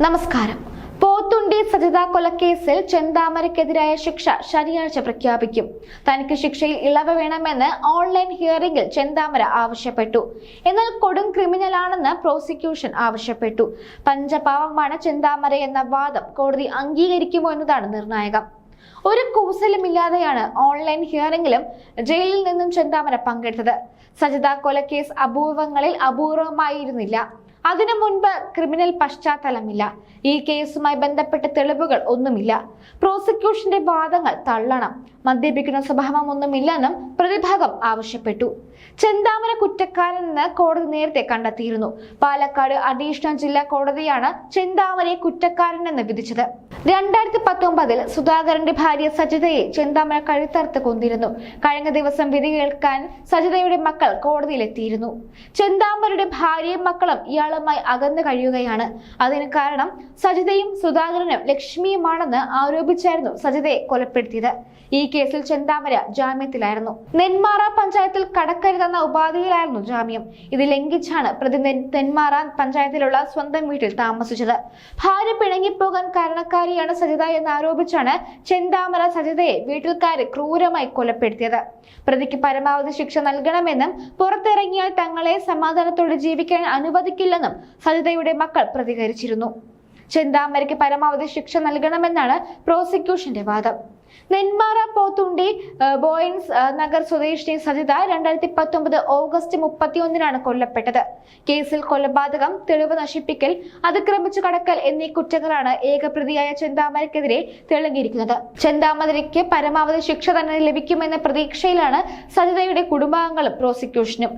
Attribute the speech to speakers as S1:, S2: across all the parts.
S1: നമസ്കാരം. പോത്തുണ്ടി സജിത കൊലക്കേസിൽ ചെന്താമരയ്ക്കെതിരായ ശിക്ഷ ശനിയാഴ്ച പ്രഖ്യാപിക്കും. തനിക്ക് ശിക്ഷയിൽ ഇളവ് വേണമെന്ന് ഓൺലൈൻ ഹിയറിംഗിൽ ചെന്താമര ആവശ്യപ്പെട്ടു. എന്നാൽ കൊടും ക്രിമിനലാണെന്ന് പ്രോസിക്യൂഷൻ ആവശ്യപ്പെട്ടു. പഞ്ചപാവമാണ് ചെന്താമര എന്ന വാദം കോടതി അംഗീകരിക്കുമോ എന്നതാണ് നിർണായകം. ഒരു കൂസലുമില്ലാതെയാണ് ഓൺലൈൻ ഹിയറിംഗിലും ജയിലിൽ നിന്നും ചെന്താമര പങ്കെടുത്തത്. സജിത കൊലക്കേസ് അപൂർവങ്ങളിൽ അപൂർവമായിരുന്നില്ല. അതിനു മുൻപ് ക്രിമിനൽ പശ്ചാത്തലമില്ല. ഈ കേസുമായി ബന്ധപ്പെട്ട തെളിവുകൾ ഒന്നുമില്ല. പ്രോസിക്യൂഷന്റെ വാദങ്ങൾ തള്ളണം. മദ്യപിക്കുന്ന സ്വഭാവമൊന്നുമില്ലെന്നും പ്രതിഭാഗം ആവശ്യപ്പെട്ടു. ചെന്താമര കുറ്റക്കാരനെന്ന് കോടതി നേരത്തെ കണ്ടെത്തിയിരുന്നു. പാലക്കാട് അഡീഷണൽ ജില്ലാ കോടതിയാണ് ചെന്താമരയെ കുറ്റക്കാരനെന്ന് വിധിച്ചത്. രണ്ടായിരത്തി പത്തൊമ്പതിൽ സുധാകരന്റെ ഭാര്യ സജിതയെ ചെന്താമര കഴുത്തറുത്ത് കൊന്നിരുന്നു. കഴിഞ്ഞ ദിവസം വിധി കേൾക്കാൻ സജിതയുടെ മക്കൾ കോടതിയിലെത്തിയിരുന്നു. ചെന്താമരയുടെ ഭാര്യയും മക്കളും ഇയാളുമായി അകന്നു കഴിയുകയാണ്. അതിന് കാരണം സജിതയും സുധാകരനും ലക്ഷ്മിയുമാണെന്ന് ആരോപിച്ചായിരുന്നു സജിതയെ കൊലപ്പെടുത്തിയത്. ഈ കേസിൽ ചെന്താമര ജാമ്യത്തിലായിരുന്നു. നെന്മാറ പഞ്ചായത്തിൽ കടക്കരുതെന്ന ഉപാധിയിലായിരുന്നു ജാമ്യം. ഇത് ലംഘിച്ചാണ് പ്രതി നെന്മാറ പഞ്ചായത്തിലുള്ള സ്വന്തം വീട്ടിൽ താമസിച്ചത്. ഭാര്യ പിണങ്ങിപ്പോകാൻ കാരണക്കാരിയാണ് സജിത എന്ന് ആരോപിച്ചാണ് ചെന്താമര സജിതയെ വീട്ടിൽക്കാര് ക്രൂരമായി കൊലപ്പെടുത്തിയത്. പ്രതിക്ക് പരമാവധി ശിക്ഷ നൽകണമെന്നും പുറത്തിറങ്ങിയാൽ തങ്ങളെ സമാധാനത്തോടെ ജീവിക്കാൻ അനുവദിക്കില്ലെന്നും സജിതയുടെ മക്കൾ പ്രതികരിച്ചിരുന്നു. ചെന്താമരയ്ക്ക് പരമാവധി ശിക്ഷ നൽകണമെന്നാണ് പ്രോസിക്യൂഷന്റെ വാദം. നെന്മാറ പോത്തുണ്ടി ബോയിൻസ് നഗർ സ്വദേശിനി സജിത രണ്ടായിരത്തി പത്തൊമ്പത് ഓഗസ്റ്റ് മുപ്പത്തിയൊന്നിനാണ് കൊല്ലപ്പെട്ടത്. കേസിൽ കൊലപാതകം തെളിവ് നശിപ്പിക്കൽ അതിക്രമിച്ചു കടക്കൽ എന്നീ കുറ്റങ്ങളാണ് ഏകപ്രതിയായ ചെന്താമരയ്ക്കെതിരെ തെളിഞ്ഞിരിക്കുന്നത്. ചെന്താമരയ്ക്ക് പരമാവധി ശിക്ഷ തന്നെ ലഭിക്കുമെന്ന പ്രതീക്ഷയിലാണ് സജിതയുടെ കുടുംബാംഗങ്ങളും പ്രോസിക്യൂഷനും.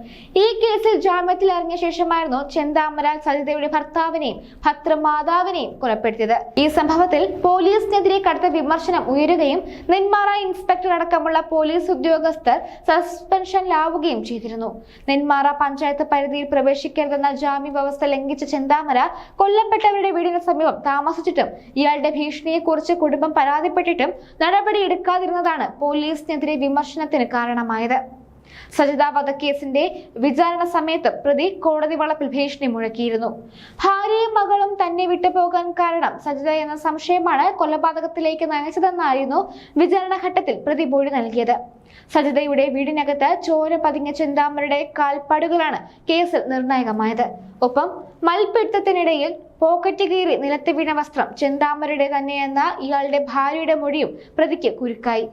S1: ഈ കേസിൽ ജാമ്യത്തിൽ ഇറങ്ങിയ ശേഷമായിരുന്നു ചെന്താമര സജിതയുടെ ഭർത്താവിനെയും ഭർത്തൃമാതാവിനെയും കൊലപ്പെടുത്തിയത്. ഈ സംഭവത്തിൽ പോലീസിനെതിരെ കടുത്ത വിമർശനം ഉയരുകയും നെന്മാറ ഇൻസ്പെക്ടർ അടക്കമുള്ള പോലീസ് ഉദ്യോഗസ്ഥർ സസ്പെൻഷനിലാവുകയും ചെയ്തിരുന്നു. നെന്മാറ പഞ്ചായത്ത് പരിധിയിൽ പ്രവേശിക്കരുതെന്ന ജാമ്യ വ്യവസ്ഥ ലംഘിച്ച ചെന്താമര കൊല്ലപ്പെട്ടവരുടെ വീടിന് സമീപം താമസിച്ചിട്ടും ഇയാളുടെ ഭീഷണിയെക്കുറിച്ച് കുടുംബം പരാതിപ്പെട്ടിട്ടും നടപടി എടുക്കാതിരുന്നതാണ് പോലീസിനെതിരെ വിമർശനത്തിന് കാരണമായത്. സജിത വധക്കേസിന്റെ വിചാരണ സമയത്ത് പ്രതി കോടതി വളപ്പിൽ ഭീഷണി മുഴക്കിയിരുന്നു. ഭാര്യയും മകളും തന്നെ വിട്ടുപോകാൻ കാരണം സജിത എന്ന സംശയമാണ് കൊലപാതകത്തിലേക്ക് നയിച്ചതെന്നായിരുന്നു വിചാരണ ഘട്ടത്തിൽ പ്രതി മൊഴി നൽകിയത്. സജിതയുടെ വീടിനകത്ത് ചോര പതിഞ്ഞ ചിന്താമരുടെ കാൽപ്പാടുകളാണ് കേസിൽ നിർണായകമായത്. ഒപ്പം മൽപിടുത്തത്തിനിടയിൽ പോക്കറ്റ് കീറി നിലത്ത് വീണ വസ്ത്രം ചിന്താമരുടെ തന്നെയെന്ന ഇയാളുടെ ഭാര്യയുടെ മൊഴിയും പ്രതിക്ക് കുരുക്കായി.